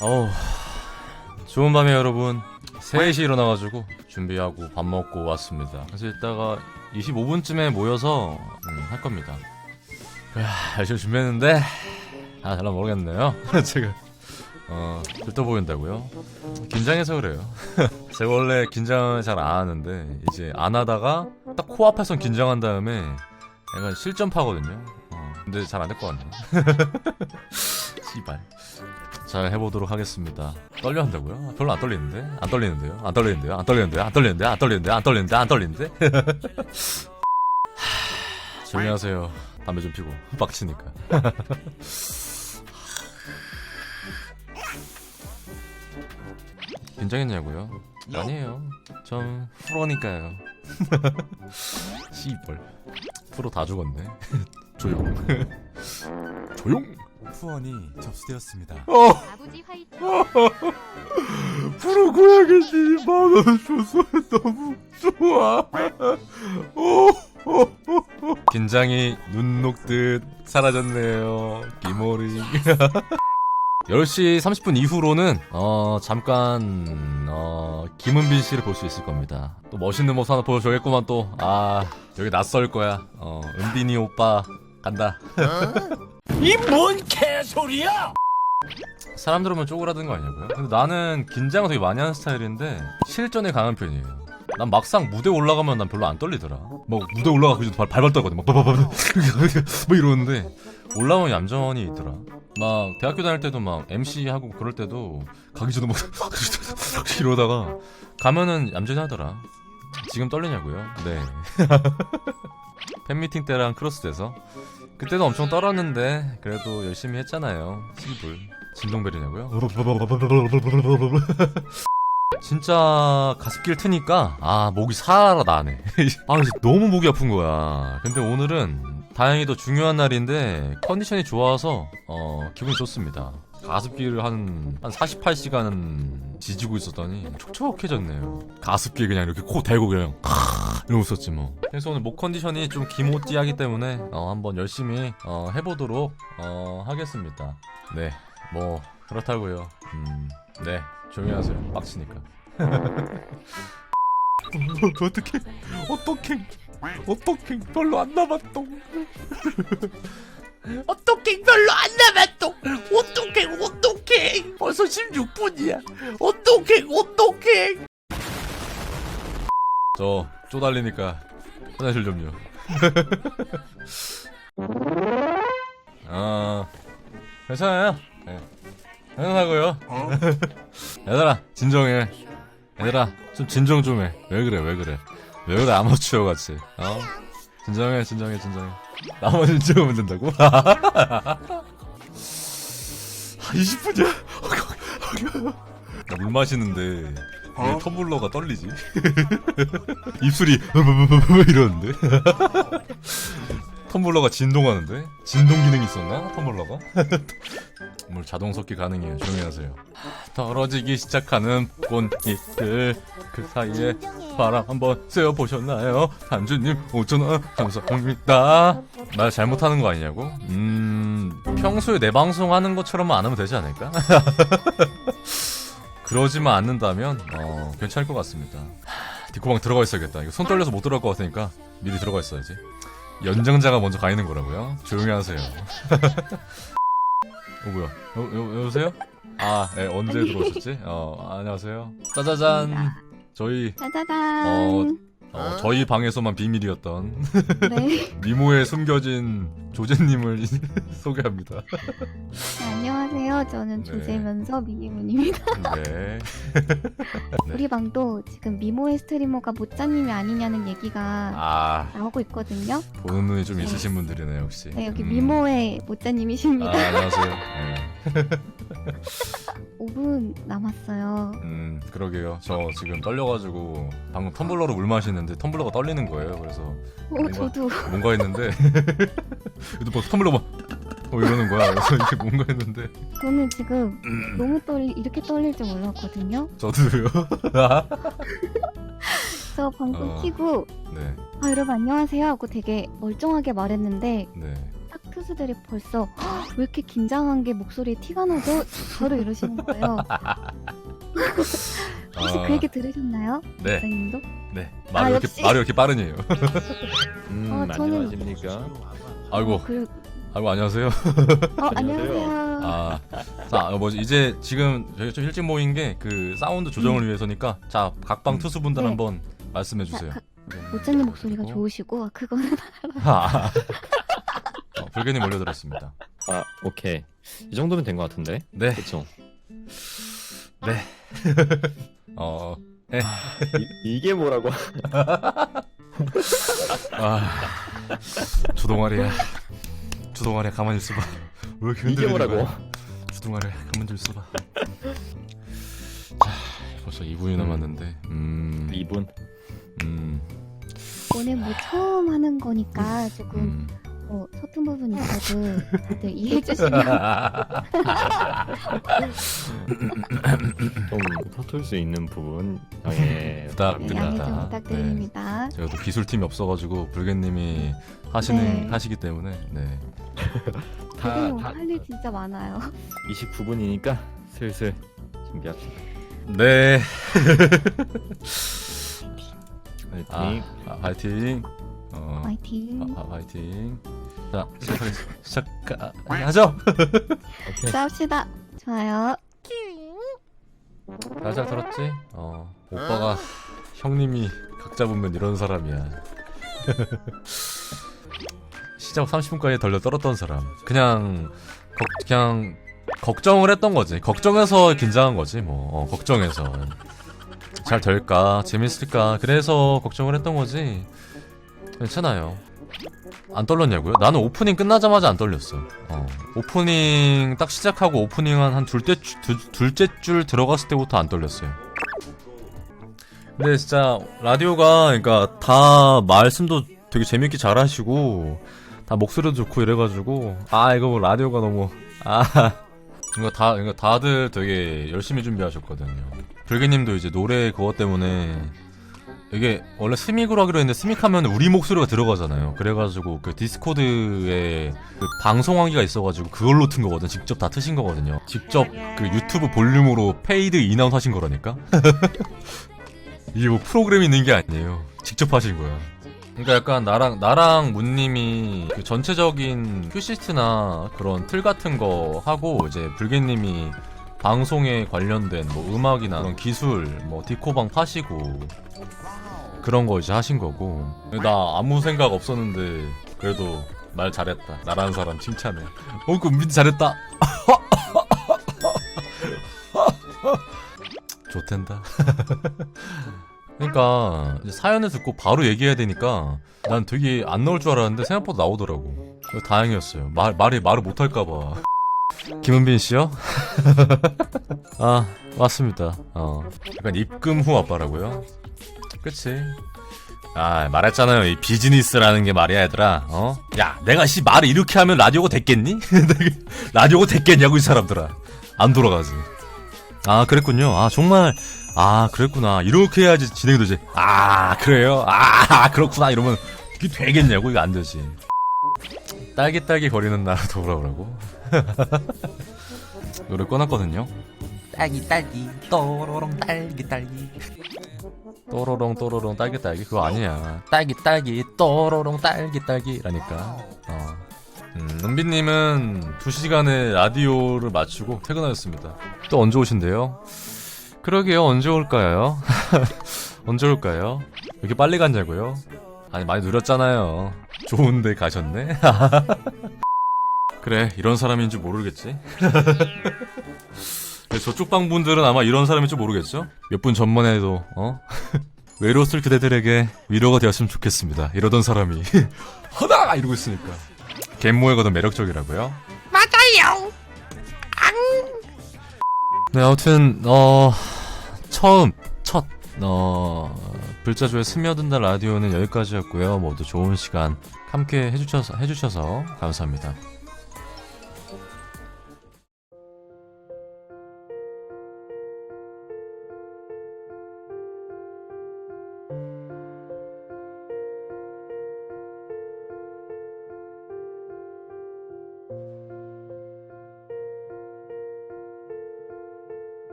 어우 좋은 밤에 여러분. 3시 일어나가지고 준비하고 밥 먹고 왔습니다. 그래서 이따가 25분쯤에 모여서 음, 할 겁니다. 야, 열심히 준비했는데 아 잘 모르겠네요. 제가 어 들떠 보인다고요? 긴장해서 그래요. 제가 원래 긴장을 잘 안 하는데 이제 안 하다가 딱 코앞에서 긴장한 다음에 약간 실전파거든요. 어, 근데 잘 안 될 것 같네 씨발 잘 해보도록 하겠습니다. 떨려 한다고요? 별로 안 떨리는데? 안 떨리는데요? 안 떨리는데요? 안 떨리는데요? 안 떨리는데? 안 떨리는데? 안 떨리는데? 안 떨리는데? 하, 조용히 하세요. 담배 좀 피고 빡치니까. 긴장했냐고요? 아니에요. 전 프로니까요. 씨벌. 프로 다 죽었네. 조용. 조용. 후원이 접수되었습니다. 어. 아버지 화이팅. 프로 고양이님이 만원 줘서 너무 좋아. 긴장이 눈 녹듯 사라졌네요. 기모리. 10시 30분 이후로는 어 잠깐 어 김은빈 씨를 볼 수 있을 겁니다. 또 멋있는 모습 하나 보여줘야겠구만 또. 아 여기 낯설 거야. 어 은빈이 오빠 간다. 이 뭔 개소리야! 사람들 오면 쪼그라드는 거 아니냐고요? 근데 나는 긴장을 되게 많이 하는 스타일인데 실전에 강한 편이에요. 난 막상 무대 올라가면 난 별로 안 떨리더라. 뭐 무대 이제 발, 발발 떨거든. 막 바바바 뭐 이러는데 올라오면 얌전히 있더라. 막 대학교 다닐 때도 막 MC 하고 그럴 때도 가기 전에 막 이러다가 가면은 얌전히 하더라. 지금 떨리냐고요? 네. 팬미팅 때랑 크로스돼서 그때도 엄청 떨었는데 그래도 열심히 했잖아요. 시불. 진동벨이냐고요? 진짜 가습기를 트니까 아 목이 살아 나네. 아 진짜 너무 목이 아픈 거야. 근데 오늘은 다행히도 중요한 날인데 컨디션이 좋아서 어 기분이 좋습니다. 가습기를 한, 한 48시간은 지지고 있었더니 촉촉해졌네요. 가습기 그냥 이렇게 코 대고 그냥 이러고 있었지 뭐. 그래서 오늘 목 컨디션이 좀 기모띠하기 때문에 어, 한번 열심히 어, 해보도록 어, 하겠습니다. 네, 뭐 그렇다고요. 음, 네, 조용히 하세요. 빡치니까. 어떻게? 어떻게? 어떻게? 별로 안 남았어. 어떡해 별로 안 남았어 어떡해 어떡해 벌써 16분이야 어떡해 어떡해 저 쪼달리니까 화장실 좀요. 아, 괜찮아요. 네. 괜찮다고요. 얘들아, 진정해. 얘들아, 좀 진정 좀 해. 왜 그래, 왜 그래. 왜 그래, 아마추어 같이. 어? 진정해, 진정해, 진정해. 나만 진정하면 된다고? 아, 20분이야? 나물 마시는데 왜 텀블러가 떨리지? 입술이 이러는데? 텀블러가 진동하는데? 진동 기능이 있었나? 텀블러가? 물 자동 섞기 가능해요. 조용히 하세요. 떨어지기 시작하는 꽃잎들 그 사이에 바람 한번 쐬어 보셨나요? 단주님 5천원 감사합니다. 말 잘못하는 거 아니냐고? 음 평소에 내 방송 하는 것처럼만 안 하면 되지 않을까? 그러지만 않는다면 어 괜찮을 것 같습니다. 하, 디코방 들어가 있어야겠다. 이거 손 떨려서 못 들어갈 것 같으니까 미리 들어가 있어야지. 연장자가 먼저 가 있는 거라고요? 조용히 하세요. 어 뭐야? 여, 여, 여보세요? 아, 예, 언제 들어오셨지? 어, 안녕하세요. 짜자잔. 저희 짜자잔. 어, 저희 방에서만 비밀이었던 네. 미모에 숨겨진 조제님을 소개합니다. 네, 안녕하세요. 저는 네. 조재면서 미니문입니다. 네. 네. 우리 방도 지금 미모의 스트리머가 모짜님이 아니냐는 얘기가 아, 나오고 있거든요. 보는 눈이 좀 있으신 분들이네 역시. 네, 여기 음. 미모의 모짜님이십니다. 아, 안녕하세요. 네. 5분 남았어요. 음, 그러게요. 저 지금 떨려가지고 방금 텀블러로 물 마시는데 텀블러가 떨리는 거예요. 그래서 오, 뭔가- 저도. 뭔가 했는데 이도 뭐 텀블러 막 어, 이러는 거야. 그래서 이게 뭔가 했는데 저는 지금 음. 너무 떨리, 이렇게 떨릴 줄 몰랐거든요. 저도요. 저 방송 어. 키고, 네, 아, 여러분 안녕하세요 하고 되게 멀쩡하게 말했는데, 네. 딱 큐스들이 벌써 "헉, 왜 이렇게 긴장한 게 목소리에 티가 나죠? 바로 이러시는 거예요. 혹시 아, 그 얘기 들으셨나요? 네, 목사님도? 네. 아, 말이 이렇게 역시. 말이 이렇게 빠르네요. 음, 어, 저는- 안녕하십니까? 아이고, 그리고 아이고 안녕하세요. 어, 안녕하세요. 아, 자, 어, 뭐지 이제 지금 저희가 좀 일찍 모인 게 그 사운드 조정을 위해서니까 자 각방 투수분들 네. 한번 말씀해 자, 주세요. 가- 모짜님 목소리가 어? 좋으시고 아, 그거는 아, 어, 불개님 올려드렸습니다. 아, 오케이. 이 정도면 된 것 같은데. 네, 그렇죠. 어, 이, 이게 뭐라고? 아, 주동아리야, 주동아리야 가만히 있어봐. 왜 이렇게 이게 흔들리는 뭐라고? 거야? 주동아리야 가만히 좀 있어봐. 자, 벌써 2분이 남았는데, 음, 2분. 음, 오늘 뭐 처음 하는 거니까 조금 음. 뭐 서툰 부분이 있어도 다들 이해해 주시면 좀 서툴 수 있는 부분 양해 부탁드립니다. 양해 좀 네. 부탁드립니다. 제가 또 기술팀이 없어가지고 불개님이 하시는 네. 하시기 때문에 네. 되게 다, 다 할일 진짜 많아요. 29분이니까 슬슬 준비합시다. 네. 화이팅. 아, 아 파이팅. 어, 화이팅. 아, 아, 파이팅. 자 시작하겠 시작하죠. 오케이. 싸웁시다. 좋아요. 살살 들었지? 어 오빠가 형님이 각 잡으면 이런 사람이야. 시작 30분까지 덜려 떨었던 사람. 그냥 걱, 그냥 걱정을 했던 거지. 걱정해서 긴장한 거지 뭐. 어, 걱정해서 잘 될까 재밌을까 그래서 걱정을 했던 거지. 괜찮아요. 안 떨렸냐고요? 나는 오프닝 끝나자마자 안 떨렸어. 어. 오프닝 딱 시작하고 오프닝 한, 한 둘째, 주- 두, 둘째 줄 들어갔을 때부터 안 떨렸어요. 근데 진짜 라디오가 그러니까 다 말씀도 되게 재밌게 잘 하시고 다 목소리도 좋고 이래가지고 아 이거 뭐 라디오가 너무 아 이거 다 이거 다들 되게 열심히 준비하셨거든요. 불개님도 이제 노래 그것 때문에 이게 원래 스믹으로 하기로 했는데 스믹하면 우리 목소리가 들어가잖아요. 그래가지고 그 디스코드에 그 방송하기가 있어가지고 그걸로 튼 거거든. 직접 다 트신 거거든요. 직접 그 유튜브 볼륨으로 페이드 인아웃 하신 거라니까. 이게 뭐 프로그램이 있는 게 아니에요. 직접 하신 거야. 그러니까 약간 나랑 나랑 문님이 그 전체적인 큐시트나 그런 틀 같은 거 하고 이제 불개님이 방송에 관련된 뭐 음악이나 그런 기술 뭐 디코방 파시고 그런 거 이제 하신 거고. 나 아무 생각 없었는데 그래도 말 잘했다. 나라는 사람 칭찬해. 어그 민지 잘했다. 좋텐다. 그러니까 사연을 듣고 바로 얘기해야 되니까 난 되게 안 나올 줄 알았는데 생각보다 나오더라고. 다행이었어요. 말, 말이 말을 못할까봐 김은빈 씨요? 아 맞습니다. 어 약간 입금 후 아빠라고요? 그치. 아 말했잖아요. 이 비즈니스라는 게 말이야 얘들아. 어? 야 내가 씨 말을 이렇게 하면 라디오가 됐겠니? 라디오가 됐겠냐고 이 사람들아. 안 돌아가지. 아 그랬군요. 아 정말. 아 그랬구나. 이렇게 해야지 진행이 되지. 아 그래요? 아 그렇구나. 이러면 이게 되겠냐고? 이거 안 되지. 딸기 딸기 거리는 나라 돌아오라고 노래 꺼놨거든요 딸기 딸기 또로롱 딸기 딸기 또로롱 또로롱 딸기 딸기 그거 아니야 딸기 딸기 또로롱 딸기 딸기라니까 어. 음, 은비님은 2시간의 라디오를 마치고 퇴근하였습니다 또 언제 오신대요? 그러게요 언제 올까요? 언제 올까요? 왜 이렇게 빨리 갔냐고요? 아니 많이 느렸잖아요 좋은데 가셨네? 그래 이런 사람인 줄 모르겠지 네, 저쪽 방 분들은 아마 이런 사람일 줄 모르겠죠? 몇 분 전만 해도 어? 외로웠을 그대들에게 위로가 되었으면 좋겠습니다. 이러던 사람이 허다 이러고 있으니까 갯모애가 더 매력적이라고요? 맞아요 네 아무튼 어 처음 첫 어, 불자조에 스며든다 라디오는 여기까지였고요. 모두 좋은 시간 함께 해주셔서 해주셔서 감사합니다.